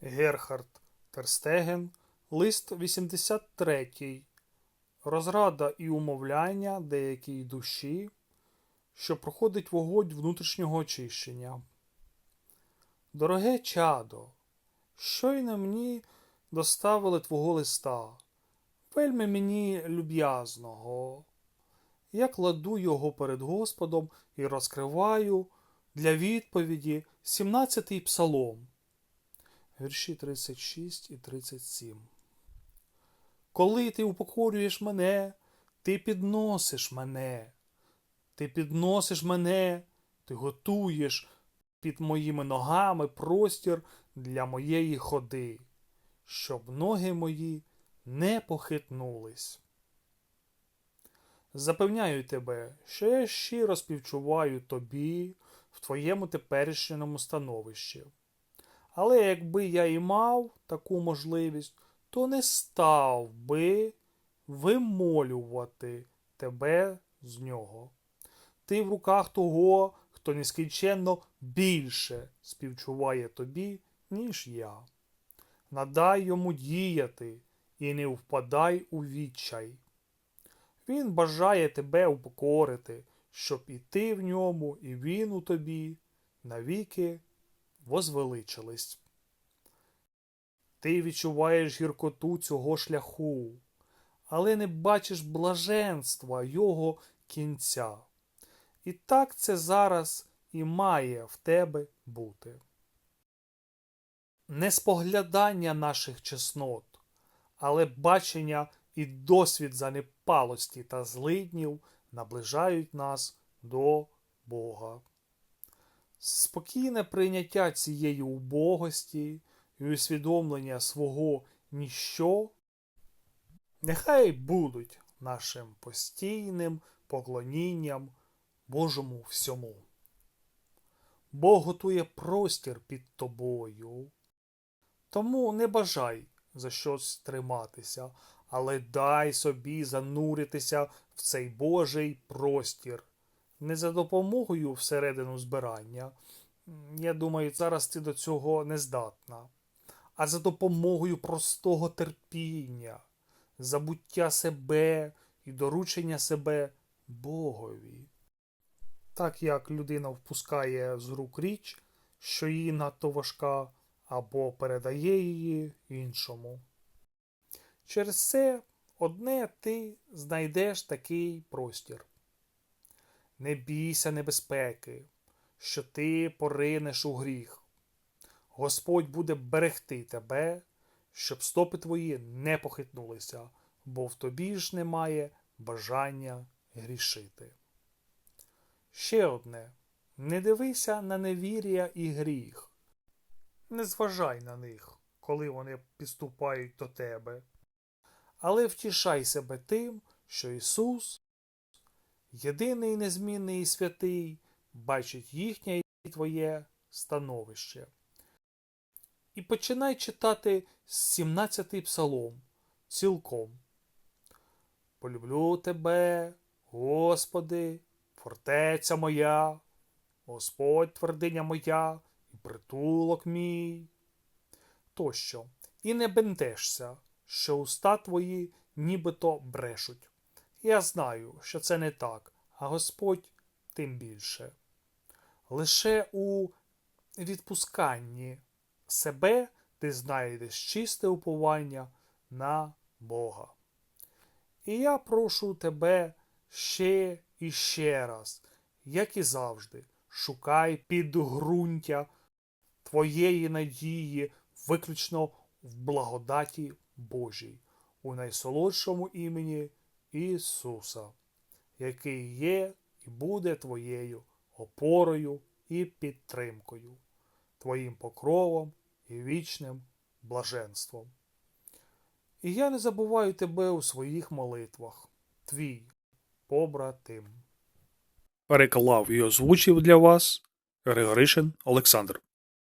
Герхард Терстеген, лист 83. Розрада і умовляння деякій душі, що проходить вогонь внутрішнього очищення. Дороге чадо, щойно мені доставили твого листа, вельми мені люб'язного. Я кладу його перед Господом і розкриваю для відповіді 17-й псалом, вірші 36 і 37. Коли ти упокорюєш мене, ти підносиш мене, ти підносиш мене, ти готуєш під моїми ногами простір для моєї ходи, щоб ноги мої не похитнулись. Запевняю тебе, що я щиро співчуваю тобі в твоєму теперішньому становищі. Але якби я і мав таку можливість, то не став би вимолювати тебе з нього. Ти в руках того, хто нескінченно більше співчуває тобі, ніж я. Надай йому діяти і не впадай у відчай. Він бажає тебе упокорити, щоб і ти в ньому, і він у тобі навіки возвеличились. Ти відчуваєш гіркоту цього шляху, але не бачиш блаженства його кінця. І так це зараз і має в тебе бути. Не споглядання наших чеснот, але бачення і досвід занепалості та злиднів наближають нас до Бога. Спокійне прийняття цієї убогості і усвідомлення свого ніщо нехай будуть нашим постійним поклонінням Божому всьому. Бог готує простір під тобою. Тому не бажай за щось триматися, але дай собі зануритися в цей Божий простір. Не за допомогою всередину збирання. Я думаю, зараз ти до цього не здатна, а за допомогою простого терпіння, забуття себе і доручення себе Богові. Так як людина впускає з рук річ, що їй надто важка, або передає її іншому. Через це одне ти знайдеш такий простір. Не бійся небезпеки, що ти поринеш у гріх. Господь буде берегти тебе, щоб стопи твої не похитнулися, бо в тобі ж немає бажання грішити. Ще одне. Не дивися на невір'я і гріх. Не зважай на них, коли вони підступають до тебе. Але втішай себе тим, що Ісус, єдиний незмінний і святий, бачить їхнє і твоє становище. І починай читати 17-й псалом цілком. Полюблю тебе, Господи, фортеця моя, Господь твердиня моя, і притулок мій. Тощо, і не бентешся, що уста твої нібито брешуть. Я знаю, що це не так, а Господь тим більше. Лише у відпусканні себе ти знайдеш чисте уповання на Бога. І я прошу тебе ще і ще раз, як і завжди, шукай підґрунтя твоєї надії виключно в благодаті Божій, у найсолодшому імені Ісуса, який є і буде твоєю опорою і підтримкою, твоїм покровом і вічним блаженством. І я не забуваю тебе у своїх молитвах, твій побратим. Переклав і озвучив для вас Григоришин Олександр.